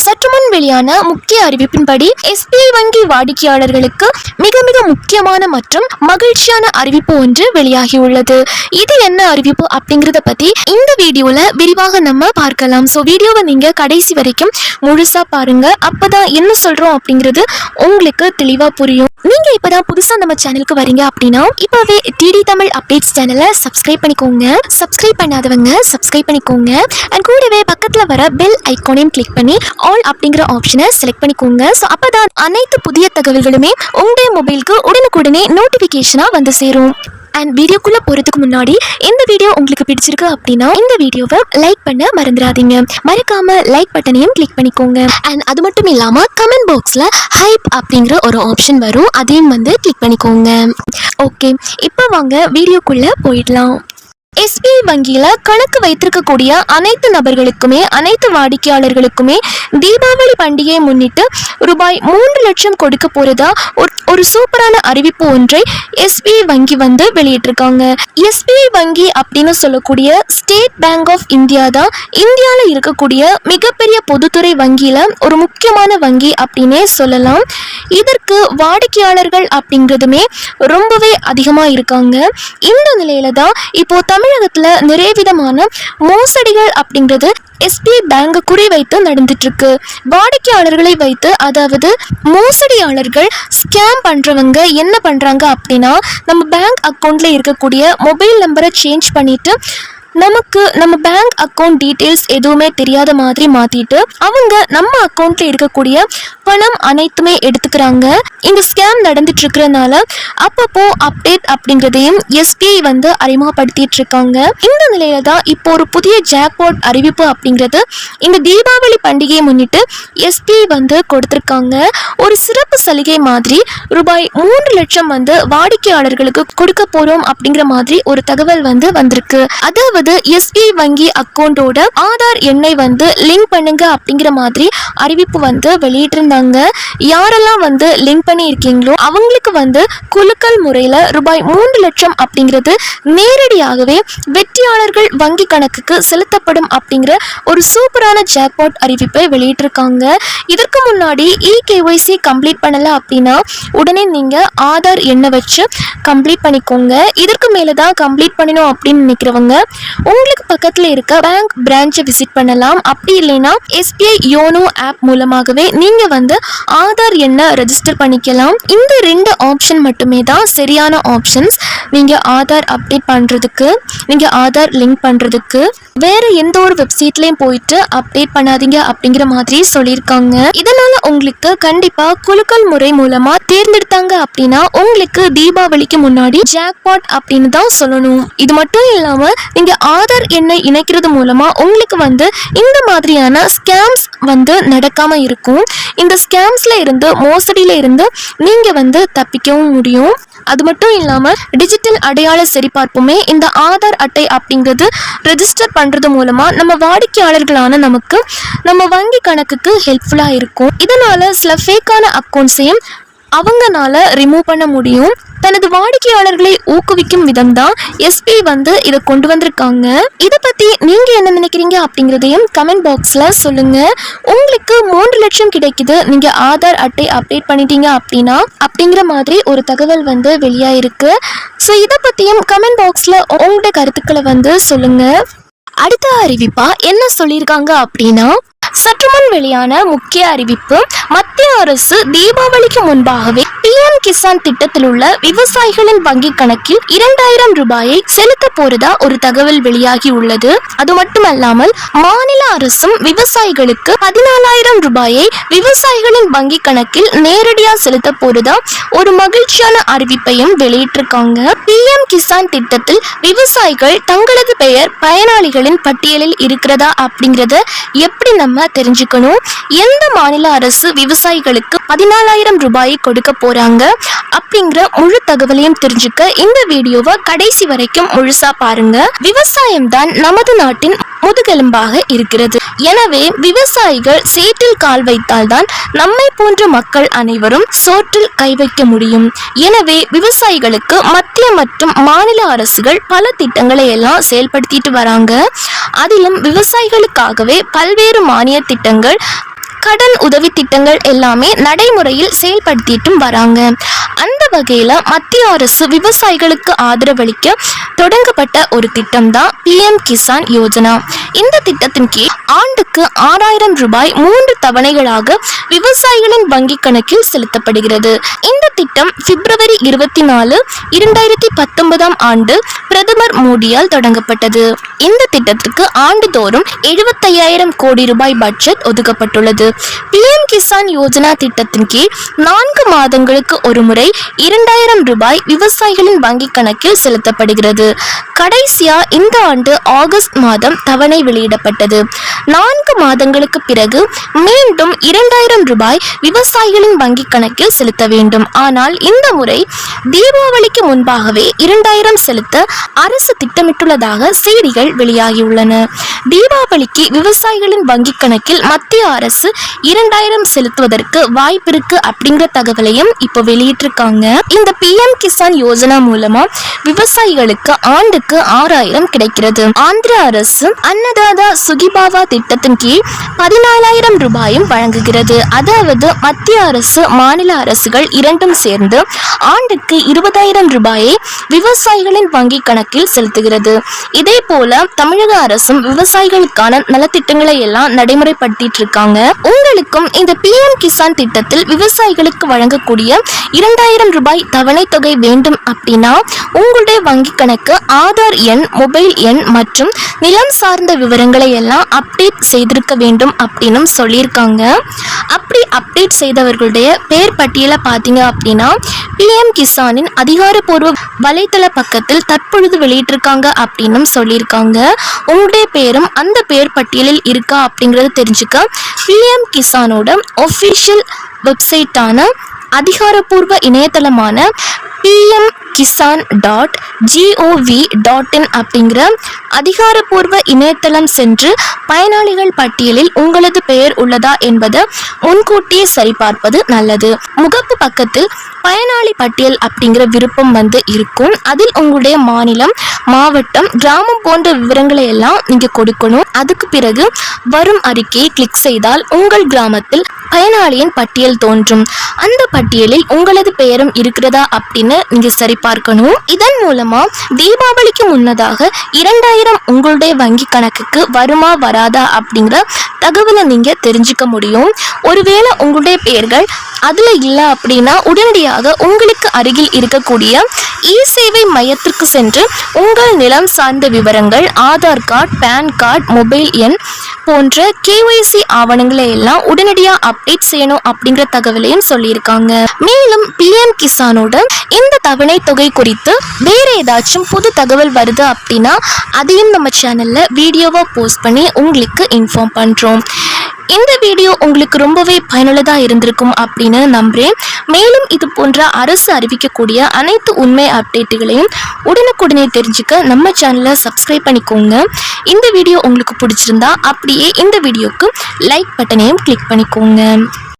சற்று முன் வெளியான முக்கிய அறிவிப்பின்படி எஸ்பிஐ வங்கி வாடிக்கையாளர்களுக்கு மிக மிக முக்கியமான மற்றும் மகிழ்ச்சியான அறிவிப்பு ஒன்று வெளியாகியுள்ளது. இது என்ன அறிவிப்பு அப்படிங்கறத பத்தி இந்த வீடியோல விரிவாக நம்ம பார்க்கலாம். ஸோ வீடியோவை நீங்க கடைசி வரைக்கும் முழுசா பாருங்க. அப்பதான் என்ன சொல்றோம் அப்படிங்கிறது உங்களுக்கு தெளிவா புரியும். நீங்க இப்பதான் புதுசா நம்ம சேனலுக்கு வரீங்க அப்படின்னா இப்பவே டிடி தமிழ் அப்டேட்ஸ் சேனலை சப்ஸ்கிரைப் பண்ணிக்கோங்க. சப்ஸ்கிரைப் பண்ணாதவங்க சப்ஸ்கிரைப் பண்ணிக்கோங்க. அண்ட் கூடவே பக்கத்துல வர பெல் ஐக்கானையும் கிளிக் பண்ணி ஆல் அப்படிங்கிற ஆப்ஷனை செலக்ட் பண்ணிக்கோங்க. ஸோ அப்போ தான் அனைத்து புதிய தகவல்களுமே உங்களுடைய மொபைலுக்கு உடனுக்குடனே நோட்டிஃபிகேஷனாக வந்து சேரும். அண்ட் வீடியோக்குள்ளே போகிறதுக்கு முன்னாடி இந்த வீடியோ உங்களுக்கு பிடிச்சிருக்கு அப்படின்னா இந்த வீடியோவை லைக் பண்ண மறந்துடாதீங்க. மறக்காம லைக் பட்டனையும் கிளிக் பண்ணிக்கோங்க. அண்ட் அது மட்டும் இல்லாமல் கமெண்ட் பாக்ஸில் ஹைப் அப்படிங்கிற ஒரு ஆப்ஷன் வரும். அதையும் வந்து கிளிக் பண்ணிக்கோங்க. ஓகே இப்போ வாங்க வீடியோக்குள்ளே போயிடலாம். எஸ்பிஐ வங்கியில கணக்கு வைத்திருக்கக்கூடிய அனைத்து நபர்களுக்குமே அனைத்து வாடிக்கையாளர்களுக்குமே தீபாவளி பண்டிகையை முன்னிட்டு ரூபாய் மூன்று லட்சம் கொடுக்க போறதா ஒரு- ஒரு சூப்பரான அறிவிப்பு ஒன்றை எஸ்பிஐ வங்கி வந்து வெளியிட்டிருக்காங்க. எஸ்பிஐ வங்கி அப்படின்னு சொல்லக்கூடிய ஸ்டேட் பேங்க் ஆஃப் இந்தியா தான் இந்தியாவில் இருக்கக்கூடிய மிகப்பெரிய பொதுத்துறை வங்கியில ஒரு முக்கியமான வங்கி அப்படின்னே சொல்லலாம். இதற்கு வாடிக்கையாளர்கள் அப்படிங்கிறதுமே ரொம்பவே அதிகமா இருக்காங்க. இந்த நிலையில தான் இப்போ தமிழகத்துல நிறைய விதமான மோசடிகள் அப்படிங்கிறது எஸ்பிஐ பேங்கை குறிவைத்து நடந்துட்டு இருக்கு வாடிக்கையாளர்களை வைத்து அதாவது மோசடியாளர்கள் ஸ்கேம் பண்றவங்க என்ன பண்றாங்க அப்படின்னா நம்ம பேங்க் அக்கௌண்ட்ல இருக்கக்கூடிய மொபைல் நம்பரை சேஞ்ச் பண்ணிட்டு நமக்கு நம்ம பேங்க் அக்கவுண்ட் டீட்டெயில்ஸ் எதுவுமே தெரியாத மாதிரி மாத்திட்டு அவங்க நம்ம அக்கௌண்ட்ல இருக்கக்கூடிய பணம் அனைத்துமே எடுத்துக்கிறாங்க. இந்த ஸ்கேம் நடந்துட்டு இருக்கிறதுனால அப்பப்போ அப்டேட் அப்படிங்கிறதையும் எஸ்பிஐ வந்து அறிமுகப்படுத்திட்டு இருக்காங்க. இந்த நிலையில தான் இப்போ ஒரு புதிய ஜாக்பாட் அறிவிப்பு அப்படிங்கிறது இந்த தீபாவளி பண்டிகையை முன்னிட்டு எஸ்பிஐ வந்து கொடுத்திருக்காங்க. ஒரு சிறப்பு சலுகை மாதிரி ரூபாய் மூன்று லட்சம் வந்து வாடிக்கையாளர்களுக்கு கொடுக்க போறோம் அப்படிங்கிற மாதிரி ஒரு தகவல் வந்து வந்திருக்கு. அதாவது எஸ்பிஐ வங்கி அக்கௌண்டோட ஆதார் எண்ணை வந்து லிங்க் பண்ணுங்க அப்படிங்கிற மாதிரி அறிவிப்பு வந்து வெளியிட்டிருந்தாங்க. யாரெல்லாம் வந்து லிங்க் பண்ணி இருக்கீங்களோ அவங்களுக்கு வந்து குலுக்கல் முறையில் ரூபாய் மூன்று லட்சம் அப்படிங்கிறது நேரடியாகவே வெற்றி வெற்றியாளர்கள் வங்கி கணக்குக்கு செலுத்தப்படும் அப்படிங்கிற ஒரு சூப்பரான ஜாக்பாட் அறிவிப்பை வெளியிட்டிருக்காங்க. இதற்கு முன்னாடி இ கேஒய்சி கம்ப்ளீட் பண்ணல அப்படின்னா உடனே நீங்கள் ஆதார் எண்ணை வச்சு கம்ப்ளீட் பண்ணிக்கோங்க. இதற்கு மேலே தான் கம்ப்ளீட் பண்ணணும் அப்படின்னு நினைக்கிறவங்க உங்களுக்கு பக்கத்தில் இருக்க பேங்க் பிரான்ச்சை விசிட் பண்ணலாம். அப்படி இல்லைன்னா எஸ்பிஐ யோனோ ஆப் மூலமாகவே நீங்கள் வந்து ஆதார் எண்ணை ரெஜிஸ்டர் பண்ணிக்கலாம். இந்த ரெண்டு ஆப்ஷன் மட்டுமே தான் சரியான ஆப்ஷன்ஸ் நீங்கள் ஆதார் அப்டேட் பண்ணுறதுக்கு நீங்கள் ஆதார் லிங்க் பண்றதுக்கு வேற எந்த ஒரு வெப்சைட்லயும் போயிட்டு அப்டேட் பண்ணாதீங்க அப்படிங்கிற மாதிரி சொல்லியிருக்காங்க. இதனால உங்களுக்கு கண்டிப்பா குலுக்கல் முறை மூலமா தேர்ந்தெடுத்தாங்க அப்படின்னா உங்களுக்கு தீபாவளிக்கு முன்னாடி ஜாக்பாட் அப்படின்னு தான் சொல்லணும். இது மட்டும் இல்லாம நீங்க ஆதார் எண்ணை இணைக்கிறது மூலமா உங்களுக்கு வந்து இந்த மாதிரியான ஸ்கேம்ஸ் வந்து நடக்காம இருக்கும். இந்த ஸ்கேம்ஸ்ல இருந்து மோசடியில இருந்து நீங்க வந்து தப்பிக்கவும் முடியும். அது மட்டும் இல்லாமல் டிஜிட்டல் அடையாள சரிபார்ப்புமே இந்த ஆதார் அட்டை அப்படிங்கிறது ரெஜிஸ்டர் பண்ணுறது மூலமாக நம்ம வாடிக்கையாளர்களான நமக்கு நம்ம வங்கி கணக்குக்கு ஹெல்ப்ஃபுல்லாக இருக்கும். இதனால சில ஃபேக்கான அக்கௌண்ட்ஸையும் அவங்கனால ரிமூவ் பண்ண முடியும். தனது வாடிக்கையாளர்களை ஊக்குவிக்கும் விதம் தான் எஸ்பி வந்து இதை கொண்டு வந்திருக்காங்க. இதை பத்தி நீங்க என்ன நினைக்கிறீங்க அப்படிங்கிறதையும் கமெண்ட் பாக்ஸ்ல சொல்லுங்க. உங்களுக்கு மூன்று லட்சம் கிடைக்குது. நீங்க ஆதார் அட்டை அப்டேட் பண்ணிட்டீங்க அப்படின்னா அப்படிங்கிற மாதிரி ஒரு தகவல் வந்து வெளியாயிருக்கு. ஸோ இதை பத்தியும் கமெண்ட் பாக்ஸ்ல உங்களோட கருத்துக்களை வந்து சொல்லுங்க. அடுத்த அறிவிப்பா என்ன சொல்லியிருக்காங்க அப்படின்னா சற்றுமுன் வெளியான முக்கிய அறிவிப்பு மத்திய அரசு தீபாவளிக்கு முன்பாகவே பிஎம் கிசான் திட்டத்தில் உள்ள விவசாயிகளின் வங்கி கணக்கில் இரண்டாயிரம் ரூபாயை செலுத்த போறதா ஒரு தகவல் வெளியாகி உள்ளது. அது மட்டுமல்லாமல் மாநில அரசும் விவசாயிகளுக்கு பதினாலாயிரம் ரூபாயை விவசாயிகளின் வங்கி கணக்கில் நேரடியாக செலுத்த போறதா ஒரு மகிழ்ச்சியான அறிவிப்பையும் வெளியிட்டிருக்காங்க. பிஎம் கிசான் திட்டத்தில் விவசாயிகள் தங்களது பெயர் பயனாளிகளின் பட்டியலில் இருக்கிறதா அப்படிங்கறத எப்படி நம்ம தெரிஞ்சுக்கணும். எந்த மாநில அரசு விவசாயிகளுக்கு பதினாலாயிரம் ரூபாயை கொடுக்க போறாங்க? அப்படிங்கிற முழு தகவலையும் தெரிஞ்சுக்க இந்த வீடியோவை கடைசி வரைக்கும் முழுசா பாருங்க. விவசாயம் தான் நமது நாட்டின் முதுகெலும்பாக இருக்கிறது. எனவே விவசாயிகள் சேற்றில் கால் வைத்தால்தான் நம்மை போன்ற மக்கள் அனைவரும் சோற்றில் கை வைக்க முடியும். எனவே விவசாயிகளுக்கு மத்திய மற்றும் மாநில அரசுகள் பல திட்டங்களை எல்லாம் செயல்படுத்திட்டு வராங்க. அதிலும் விவசாயிகளுக்காகவே பல்வேறு மானிய திட்டங்கள் கடன் உதவி திட்டங்கள் எல்லாமே நடைமுறையில் செயல்படுத்திட்டும் வராங்க. அந்த வகையில் மத்திய அரசு விவசாயிகளுக்கு ஆதரவளிக்க தொடங்கப்பட்ட ஒரு திட்டம் தான் பிஎம் கிசான் யோஜனா. இந்த திட்டத்தின் கீழ் ஆண்டுக்கு ஆறாயிரம் ரூபாய் மூன்று தவணைகளாக விவசாயிகளின் வங்கிக் கணக்கில் செலுத்தப்படுகிறது. இந்த திட்டம் பிப்ரவரி இருபத்தி நாலு இரண்டாயிரத்தி பத்தொன்பதாம் ஆண்டு பிரதமர் மோடியால் தொடங்கப்பட்டது. இந்த திட்டத்திற்கு ஆண்டுதோறும் எழுபத்தையாயிரம் கோடி ரூபாய் பட்ஜெட் ஒதுக்கப்பட்டுள்ளது. பிஎம் கிசான் யோஜனா திட்டத்தின் கீழ் நான்கு மாதங்களுக்கு ஒரு முறை இரண்டாயிரம் ரூபாய் விவசாயிகளின் வங்கிக் கணக்கில் செலுத்தப்படுகிறது. கடைசியா இந்த ஆண்டு ஆகஸ்ட் மாதம் தவணை வெளியிடப்பட்டது. நான்கு மாதங்களுக்கு பிறகு மீண்டும் இரண்டாயிரம் ரூபாய் விவசாயிகளின் வங்கிக் கணக்கில் செலுத்த வேண்டும். ஆனால் இந்த முறை தீபாவளிக்கு முன்பாகவே இரண்டாயிரம் செலுத்த அரசு திட்டமிட்டுள்ளதாக செய்திகள் வெளியாகியுள்ளன. தீபாவளிக்கு விவசாயிகளின் வங்கிக் கணக்கில் மத்திய அரசு இரண்டாயிரம் செலுத்துவதற்கு வாய்ப்பிருக்கு அப்படிங்கிற தகவலையும் இப்போ வெளியிட்டிருக்காங்க. இந்த பிஎம் கிசான் யோஜனா மூலமா விவசாயிகளுக்கு ஆண்டுக்கு ஆறாயிரம் கிடைக்கிறது. ஆந்திர அரசு அன்னதாதா சுகிபாவா திட்டத்தின் கீழ் பதினாலாயிரம் ரூபாயும் வழங்குகிறது. அதாவது மத்திய அரசு மாநில அரசுகள் இரண்டும் சேர்ந்து ஆண்டுக்கு இருபதாயிரம் ரூபாயை விவசாயிகளின் வங்கி கணக்கில் செலுத்துகிறது. இதே போல தமிழக அரசும் விவசாயிகளுக்கான நலத்திட்டங்களை எல்லாம் நடைமுறைப்படுத்திட்டு இருக்காங்க. உங்களுக்கும் இந்த பிஎம் கிசான் திட்டத்தில் விவசாயிகளுக்கு வழங்கக்கூடிய இரண்டாயிரம் ரூபாய் தவணை தொகை வேண்டும் அப்படின்னா உங்களுடைய வங்கி கணக்கு ஆதார் எண் மொபைல் எண் மற்றும் நிலம் சார்ந்த விவரங்களை எல்லாம் அப்டேட் செய்திருக்க வேண்டும் அப்படின்னும் சொல்லியிருக்காங்க. அப்படி அப்டேட் செய்தவர்களுடைய பேர் பட்டியலை பார்த்தீங்க அப்படின்னா பிஎம் கிசானின் அதிகாரப்பூர்வ வலைத்தள பக்கத்தில் தற்பொழுது வெளியிட்டிருக்காங்க அப்படின்னும் சொல்லியிருக்காங்க. உங்களுடைய பேரும் அந்த பேர் பட்டியலில் இருக்கா அப்படிங்கிறத தெரிஞ்சுக்க பிஎம் கிசானோட ஒஃபிஷியல் வெப்சைட்டான அதிகாரப்பூர்வ இணையதளமான PM Kisan dot GOV dot in அப்படிங்கிற அதிகாரப்பூர்வ இணையதளம் சென்று பயனாளிகள் பட்டியலில் உங்களது பெயர் உள்ளதா என்பதை முன்கூட்டியே சரிபார்ப்பது நல்லது. முகப்பு பக்கத்தில் பயனாளி பட்டியல் அப்படிங்கிற விருப்பம் வந்து இருக்கும். அதில் உங்களுடைய மாநிலம் மாவட்டம் கிராமம் போன்ற விவரங்களை எல்லாம் நீங்கள் கொடுக்கணும். அதுக்கு பிறகு வரும் அறிக்கையை கிளிக் செய்தால் உங்கள் கிராமத்தில் பயனாளியின் பட்டியல் தோன்றும். அந்த பட்டியலில் உங்களது பெயரும் இருக்கிறதா அப்படின்னு நீங்க சரிபார்க்கணும். இதன் மூலமா தீபாவளிக்கு முன்னதாக இரண்டாயிரம் உங்களுடைய வங்கி கணக்குக்கு வருமா வராதா அப்படிங்கிற தகவலை நீங்க தெரிஞ்சுக்க முடியும். ஒருவேளை உங்களுடைய பெயர்கள் அதில் இல்லை அப்படின்னா உடனடியாக உங்களுக்கு அருகில் இருக்கக்கூடிய இ சேவை மையத்திற்கு சென்று உங்கள் நிலம் சார்ந்த விவரங்கள் Aadhaar card PAN card mobile எண் போன்ற கேஒய்சி ஆவணங்களை எல்லாம் உடனடியாக அப் அப்டேட் செய்யணும் அப்படிங்கிற தகவலையும் சொல்லியிருக்காங்க. மேலும் பிஎம் கிசானோட இந்த தவணை தொகை குறித்து வேற ஏதாச்சும் புது தகவல் வருது அப்படின்னா அதையும் நம்ம சேனல்ல வீடியோவா போஸ்ட் பண்ணி உங்களுக்கு இன்ஃபார்ம் பண்றோம். இந்த வீடியோ உங்களுக்கு ரொம்பவே பயனுள்ளதாக இருந்திருக்கும் அப்படின்னு நம்புறேன். மேலும் இது போன்ற அரசு அறிவிக்கக்கூடிய அனைத்து உண்மை அப்டேட்டுகளையும் உடனுக்குடனே தெரிஞ்சுக்க நம்ம சேனலை சப்ஸ்கிரைப் பண்ணிக்கோங்க. இந்த வீடியோ உங்களுக்கு பிடிச்சிருந்தா அப்படியே இந்த வீடியோக்கு லைக் பட்டனையும் கிளிக் பண்ணிக்கோங்க.